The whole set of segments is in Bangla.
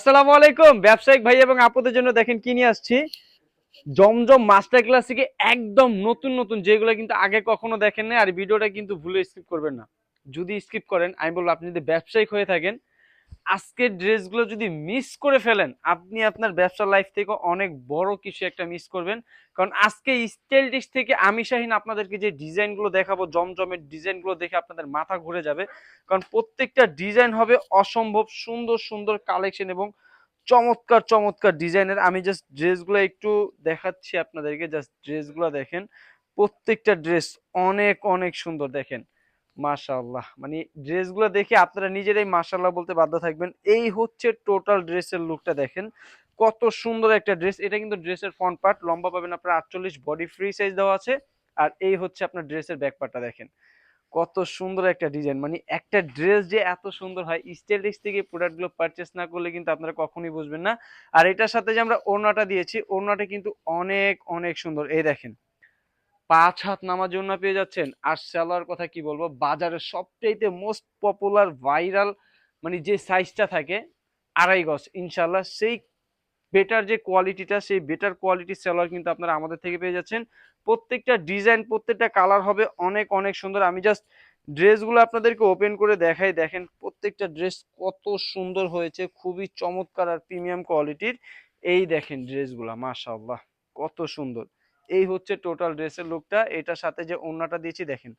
আসসালামু আলাইকুম। ব্যবসায়িক ভাই এবং আপুদের জন্য দেখেন কি নিয়ে আসছি? জমজম মাস্টার ক্লাস থেকে একদম নতুন নতুন, যেগুলো কিন্তু আগে কখনো দেখেন না আর ভিডিওটা কিন্তু ভুলে স্কিপ করবেন না। যদি স্কিপ করেন, আমি বলব আপনি যদি ব্যবসায়িক হয়ে থাকেন আজকের ড্রেসগুলো যদি মিস করে ফেলেন, আপনি আপনার ব্যবসা লাইফ থেকে অনেক বড় কিছু একটা মিস করবেন। কারণ আজকে স্টাইলিশ থেকে আমি শাহিন আপনাদেরকে যে ডিজাইনগুলো দেখাবো, জমজমের ডিজাইনগুলো দেখে আপনাদের মাথা ঘুরে যাবে। কারণ প্রত্যেকটা ডিজাইন হবে অসম্ভব সুন্দর সুন্দর কালেকশন এবং চমৎকার চমৎকার ডিজাইনের আমি জাস্ট ড্রেসগুলো একটু দেখাচ্ছি আপনাদেরকে জাস্ট ড্রেসগুলো দেখেন। প্রত্যেকটা ড্রেস অনেক অনেক সুন্দর দেখেন। মাশাআল্লাহ। মানে ড্রেসগুলো দেখে আপনারা নিজেরাই মাশাআল্লাহ বলতে বাধ্য থাকবেন। এই হচ্ছে টোটাল ড্রেসের লুকটা দেখেন। কত সুন্দর একটা ড্রেস। এটা কিন্তু ড্রেসের ফ্রন্ট পার্ট লম্বা পাবেন আপনার আটচল্লিশ বডি ফ্রি সাইজ দেওয়া আছে। আর এই হচ্ছে আপনার ড্রেসের ব্যাক পার্টটা দেখেন। কত সুন্দর একটা ডিজাইন মানে একটা ড্রেস যে এত সুন্দর হয় স্টাইলিশ থেকে প্রোডাক্টগুলো পারচেস না করলে কিন্তু আপনারা কখনোই বুঝবেন না। আর এটার সাথে যে আমরা ওড়নাটা দিয়েছি, ওড়নাটা কিন্তু অনেক অনেক সুন্দর। এই দেখেন। পাঁচ হাত নামার জন্য পেয়ে যাচ্ছেন। আর সেলার কথা কি বলব? বাজারের সবচাইতে মোস্ট পপুলার ভাইরাল মানে যে সাইজটা থাকে, আড়াই গজ ইনশাল্লাহ সেই বেটার যে কোয়ালিটিটা সেই বেটার কোয়ালিটির সেলার কিন্তু আপনারা আমাদের থেকে পেয়ে যাচ্ছেন। প্রত্যেকটা ডিজাইন প্রত্যেকটা কালার হবে অনেক অনেক সুন্দর। আমি জাস্ট ড্রেসগুলো আপনাদেরকে ওপেন করে দেখাই। দেখেন প্রত্যেকটা ড্রেস কত সুন্দর হয়েছে, খুবই চমৎকার আর প্রিমিয়াম কোয়ালিটির এই দেখেন ড্রেসগুলা মাশাআল্লাহ, কত সুন্দর। এই হচ্ছে টোটাল ড্রেসের লুকটা এটার সাথে যে ওড়নাটা দিয়েছি, দেখেন,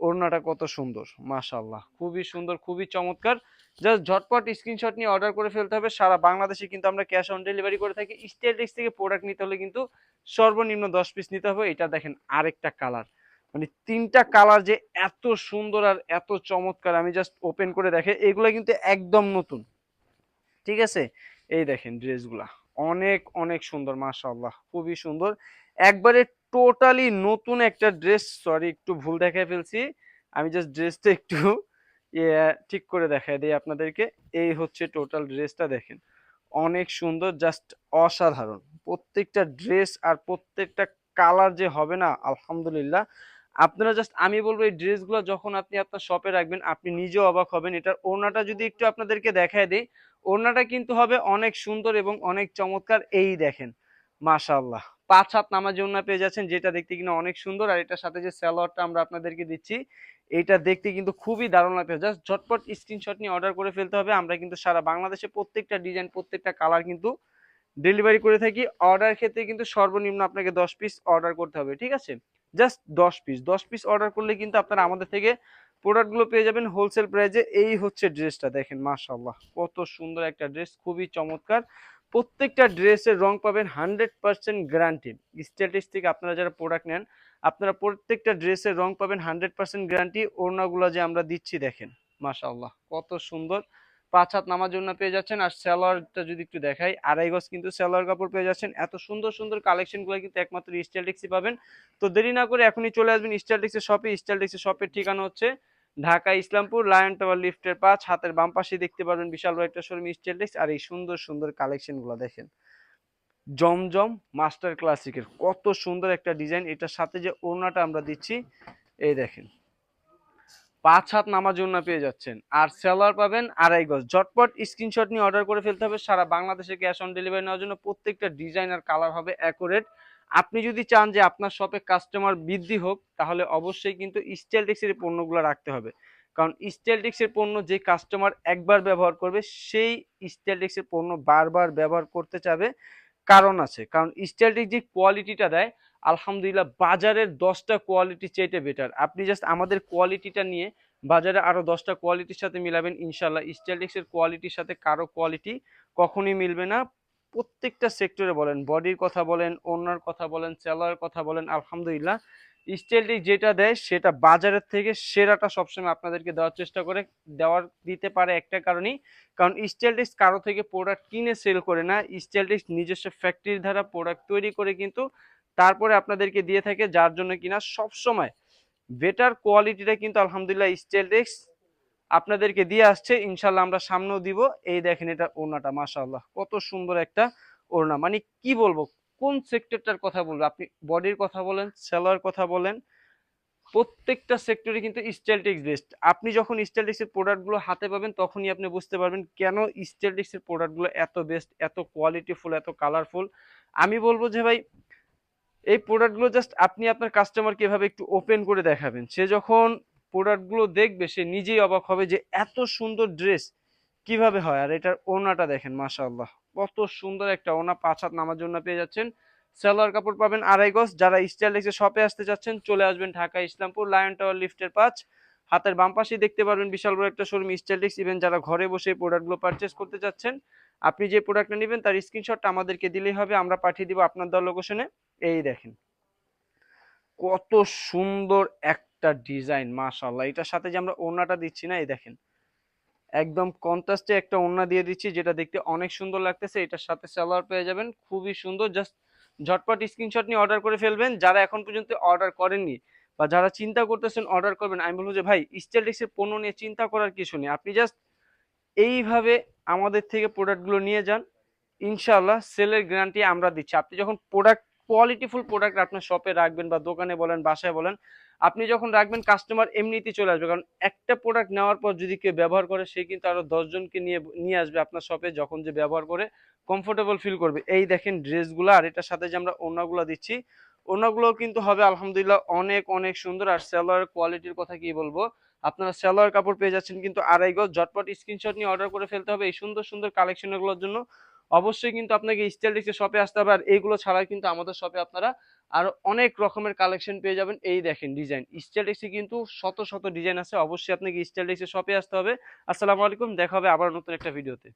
ওড়নাটা কত সুন্দর, মাশাআল্লাহ। খুবই সুন্দর, খুবই চমৎকার। জাস্ট ঝটপট স্ক্রিনশট নিয়ে অর্ডার করে ফেলতে হবে। সারা বাংলাদেশে কিন্তু আমরা ক্যাশ অন ডেলিভারি করে থাকি। স্টেটিক্স থেকে প্রোডাক্ট নিতে হলে কিন্তু সর্বনিম্ন দশ পিস নিতে হবে। এটা দেখেন আরেকটা কালার মানে তিনটা কালার যে এত সুন্দর আর এত চমৎকার, আমি জাস্ট ওপেন করে দেখে, এগুলো কিন্তু একদম নতুন। ঠিক আছে? এই দেখেন ড্রেসগুলা অনেক অনেক সুন্দর, মাশাআল্লাহ। খুবই সুন্দর। একবারে টোটালি নতুন একটা ড্রেস সরি একটু ভুল দেখায় ফেলছি। আমি জাস্ট ড্রেসটা একটু ইয়ে ঠিক করে দেখাই দিই আপনাদেরকে। এই হচ্ছে টোটাল ড্রেসটা দেখেন। অনেক সুন্দর জাস্ট অসাধারণ। প্রত্যেকটা ড্রেস আর প্রত্যেকটা কালার যে হবে না, আলহামদুলিল্লাহ। আপনারা জাস্ট আমি বলব এই ড্রেসগুলো যখন আপনি আপনার শপে রাখবেন, আপনি নিজেও অবাক হবেন। এটার ওড়নাটা যদি একটু আপনাদেরকে দেখায় দিই, ওড়নাটা কিন্তু হবে অনেক সুন্দর এবং অনেক চমৎকার। এই দেখেন মাশাআল্লাহ। পাঁচ হাত নামার জন্য পেয়ে যাচ্ছেন, যেটা দেখতে কিনা অনেক সুন্দর। আর এটার সাথে যে স্যালোয়ারটা আমরা আপনাদেরকে দিচ্ছি, এটা দেখতে কিন্তু খুবই দারুণ লাগবে জাস্ট ঝটপট স্ক্রিনশট নিয়ে অর্ডার করে ফেলতে হবে। আমরা কিন্তু সারা বাংলাদেশে প্রত্যেকটা ডিজাইন প্রত্যেকটা কালার কিন্তু ডেলিভারি করে থাকি। অর্ডার ক্ষেত্রে কিন্তু সর্বনিম্ন আপনাকে দশ পিস অর্ডার করতে হবে, ঠিক আছে? জাস্ট দশ পিস দশ পিস অর্ডার করলে কিন্তু আপনারা আমাদের থেকে প্রোডাক্টগুলো পেয়ে যাবেন হোলসেল প্রাইসে এই হচ্ছে ড্রেসটা দেখেন, মাশাআল্লাহ। কত সুন্দর একটা ড্রেস খুবই চমৎকার। প্রত্যেকটা ড্রেসের রং পাবেন হান্ড্রেড পার্সেন্ট গ্যারান্টি স্ট্যাটিস থেকে আপনারা যারা প্রোডাক্ট নেন, আপনারা প্রত্যেকটা ড্রেসের রং পাবেন হান্ড্রেড পার্সেন্ট গ্যারান্টি ওড়নাগুলো যে আমরা দিচ্ছি, দেখেন, মাশাআল্লাহ, কত সুন্দর। পাঁচ হাত নামার জন্য পেয়ে যাচ্ছেন, আর স্যালোয়ারটা যদি একটু দেখাই, আড়াই গজ কিন্তু স্যালোয়ার কাপড় পেয়ে যাচ্ছেন। এত সুন্দর সুন্দর কালেকশনগুলো কিন্তু একমাত্র স্টাইলটিক্সই পাবেন। তো দেরি না করে এখনই চলে আসবেন স্টাইলটিক্সের শপে স্টাইলটিক্সের শপের ঠিকানা হচ্ছে ঢাকা, ইসলামপুর, লায়ন টাওয়ার, লিফটের পাঁচ, হাতের বাম পাশে দেখতে পারবেন বিশাল বড় একটা শোরুম স্টাইলটিক্স আর এই সুন্দর সুন্দর কালেকশনগুলো দেখেন। জমজম মাস্টার ক্লাসিকের কত সুন্দর একটা ডিজাইন। এটার সাথে যে ওড়নাটা আমরা দিচ্ছি, এই দেখেন। পাঁচ হাত নামার জন্য পেয়ে যাচ্ছেন। আর সেলার পাবেন আড়াই গজ। ঝটপট স্ক্রিনশট নিয়ে অর্ডার করে ফেলতে হবে। সারা বাংলাদেশে ক্যাশ অন ডেলিভারি নেওয়ার জন্য প্রত্যেকটা ডিজাইন আর কালার হবে অ্যাকুরেট। আপনি যদি চান যে আপনার শপে কাস্টমার বৃদ্ধি হোক, তাহলে অবশ্যই কিন্তু স্টাইলটিক্সের পণ্যগুলো রাখতে হবে। কারণ স্টাইলটিক্সের পণ্য যে কাস্টমার একবার ব্যবহার করবে, সেই স্টাইলটিক্সের পণ্য বারবার ব্যবহার করতে চাবে, কারণ আছে। কারণ স্টাইলটিক্স যে কোয়ালিটিটা দেয়, আলহামদুলিল্লাহ বাজারের দশটা কোয়ালিটি চাইতে বেটার আপনি জাস্ট আমাদের কোয়ালিটিটা নিয়ে বাজারে আরও দশটা কোয়ালিটির সাথে মিলাবেন ইনশাল্লাহ স্টাইলটিক্সের কোয়ালিটির সাথে কারও কোয়ালিটি কখনই মিলবে না। প্রত্যেকটা সেক্টরে বলেন বডির কথা বলেন ওনার কথা বলেন সেলার কথা বলেন, আলহামদুলিল্লাহ স্টাইলটিক যেটা দেয় সেটা বাজারের থেকে সেরাটা সবসময় আপনাদেরকে দেওয়ার চেষ্টা করে, দেওয়ার দিতে পারে একটা কারণেই। কারণ স্টাইলটিক্স কারও থেকে প্রোডাক্ট কিনে সেল করে না স্টাইলটিক্স নিজস্ব ফ্যাক্টরির দ্বারা প্রোডাক্ট তৈরি করে কিন্তু তারপরে আপনাদেরকে দিয়ে থাকে, যার জন্য কিনা সব সময় বেটার কোয়ালিটিটা কিন্তু আলহামদুলিল্লাহ স্টেলটেক্স আপনাদেরকে দিয়ে আসছে, ইনশাল্লাহ আমরা সামনেও দিব। এই দেখেন এটা ওড়নাটা, মাশাআল্লাহ, কত সুন্দর একটা ওড়না। মানে কি বলব, কোন সেক্টরটার কথা বলব? আপনি বডির কথা বলেন, সেলার কথা বলেন, প্রত্যেকটা সেক্টরে কিন্তু স্টাইলটেক্স বেস্ট আপনি যখন স্টাইলটেক্সের প্রোডাক্টগুলো হাতে পাবেন, তখনই আপনি বুঝতে পারবেন কেন স্টাইলটেক্সের প্রোডাক্টগুলো এত বেস্ট এত কোয়ালিটিফুল এত কালারফুল আমি বলব যে ভাই, এই প্রোডাক্টগুলো জাস্ট আপনি আপনার কাস্টমারকে এভাবে একটু ওপেন করে দেখাবেন। সে যখন প্রোডাক্টগুলো দেখবে, সে নিজেই অবাক হবে যে এত সুন্দর ড্রেস কীভাবে হয়? আর এটার ওনাটা দেখেন, মাশাআল্লাহ। কত সুন্দর একটা ওনা, পাঁচ হাত নামার জন্য পেয়ে যাচ্ছেন। সালোয়ার কাপড় পাবেন আড়াই গজ। যারা স্টাইল এক্সে শপে আসতে যাচ্ছেন চলে আসবেন ঢাকা ইসলামপুর লায়ন টাওয়ার লিফটের পাঁচ। হাতের বাম পাশেই দেখতে পারবেন বিশাল বড় একটা শোরুম স্টাইলিক্স ইভেন যারা ঘরে বসে প্রোডাক্টগুলো পারচেস করতে চাচ্ছেন, আপনি যে প্রোডাক্টটা নেবেন, তার স্ক্রিনশটটা আমাদেরকে দিলেই হবে। আমরা পাঠিয়ে দিব আপনার দেওয়ার লোকেশনে এই দেখেন, কত সুন্দর একটা ডিজাইন, মাশাআল্লাহ। এটার সাথে যে আমরা ওড়নাটা দিচ্ছি না, এই দেখেন। একদম কন্ট্রাস্টে একটা ওড়না দিয়ে দিচ্ছি, যেটা দেখতে অনেক সুন্দর লাগতেছে। এটার সাথে সালোয়ার পেয়ে যাবেন, খুবই সুন্দর। জাস্ট ঝটপট স্ক্রিনশট নিয়ে অর্ডার করে ফেলবেন। যারা এখন পর্যন্ত অর্ডার করেননি বা যারা চিন্তা করতেছেন অর্ডার করবেন, আমি বলব যে, ভাই স্টাইলিক্সের পণ্য নিয়ে চিন্তা করার কিছু নেই। আপনি জাস্ট এইভাবে আমাদের থেকে প্রোডাক্টগুলো নিয়ে যান। ইনশাল্লাহ সেলের গ্যারান্টি আমরা দিচ্ছি। আপনি যখন প্রোডাক্ট কোয়ালিটিফুল প্রোডাক্ট আপনার শপে রাখবেন বা দোকানে বলেন, বাসায় বলেন, আপনি যখন রাখবেন কাস্টমার এমনিতেই চলে আসবে। কারণ একটা প্রোডাক্ট নেওয়ার পর যদি কেউ ব্যবহার করে, সে কিন্তু আরও দশজনকে নিয়ে নিয়ে আসবে আপনার শপে যখন যে ব্যবহার করে কমফোর্টেবল ফিল করবে। এই দেখেন ড্রেসগুলো আর এটার সাথে যে আমরা ওনাগুলো দিচ্ছি ওনাগুলো কিন্তু হবে আলহামদুলিল্লাহ অনেক অনেক সুন্দর। আর সেলোয়ার কোয়ালিটির কথা কি বলব? আপনারা সেলোয়ার কাপড় পেয়ে যাচ্ছেন কিন্তু আড়াই গজ। ঝটপট স্ক্রিনশট নিয়ে অর্ডার করে ফেলতে হবে এই সুন্দর সুন্দর কালেকশনগুলোর জন্য। অবশ্যই কিন্তু আপনাকে স্টাইল দেখতে শপে আসতে হবে আর এইগুলো ছাড়া কিন্তু আমাদের শপে আপনারা আর অনেক রকমের কালেকশন পেয়ে যাবেন। এই দেখেন ডিজাইন স্টাইল স্টাইলিক্সে কিন্তু শত শত ডিজাইন আছে, অবশ্যই আপনাকে স্টাইল দেখতে শপে আসতে হবে। আসসালামু আলাইকুম, দেখা হবে আবার নতুন একটা ভিডিওতে